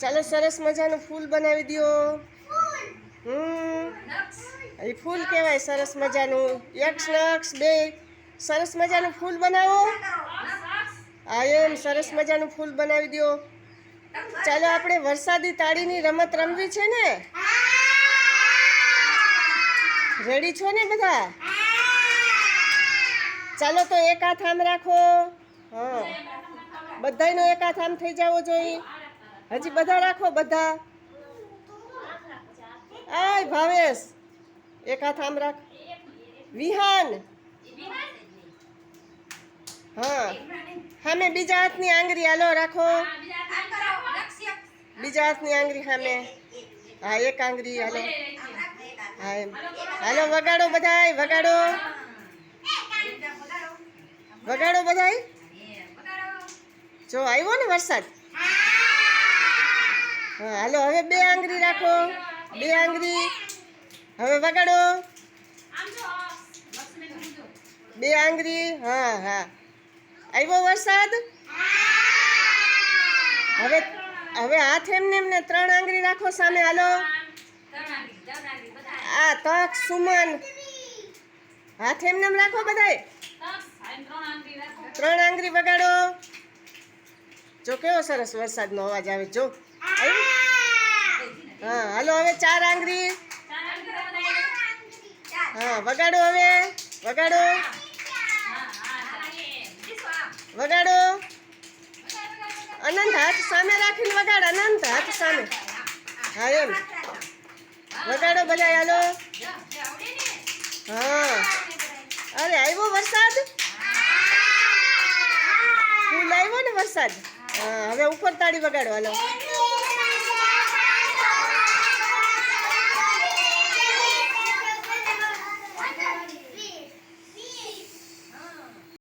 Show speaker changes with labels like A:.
A: ચાલો સરસ મજાનું ફૂલ બનાવી દ્યો. હમ. એ ફૂલ કહેવાય સરસ મજાનું. યક્ષ નક્ષ બે. સરસ મજાનું ફૂલ બનાવો. હા, એમ સરસ મજાનું ફૂલ બનાવી દો ચાલો આપણે વરસાદી તાળીની રમત રમવી છે ને? રેડી છો ને બધા? ચાલો તો એક હાથ આમ રાખો. હા. બધાયનો એક હાથ આમ થઈ જવો જોઈએ હજી બધા રાખો, બધા. આય, ભાવેશ. એક હાથ આમ રાખ. વિહાન. હા. સામે બીજા હાથની આંગળી હાલો, રાખો. બીજા હાથની આંગળી સામે હા, એક આંગળી હાલો. હા, એમ. હાલો, વગાડો બધાય, વગાડો. વગાડો બધાય? જો, આવ્યો ને વરસાદ? હા, હાલો, હવે બે આંગળી રાખો. બે આંગળી. હવે વગાડો. બે આંગળી. હા હા. આવ્યો વરસાદ? હવે હવે હાથ એમને એમને ત્રણ આંગળી રાખો સામે, હાલો. આ તક, સુમન. હાથ એમને એમ રાખો બધાય. ત્રણ આંગળી વગાડો. જો, કેવો સરસ વરસાદનો અવાજ આવે, જો. આવ્યું? હા, હાલો હવે ચાર આંગળી. હા, વગાડો હવે, વગાડો. વગાડો. અનંત હાથ સામે રાખીને વગાડ, અનંત હાથ સામે. હા, એમ. વગાડો બધા હાલો. હા. અરે, આવ્યો વરસાદ? ફૂલ આવ્યો ને વરસાદ? હા, હવે ઉપર તાળી વગાડો, હાલો.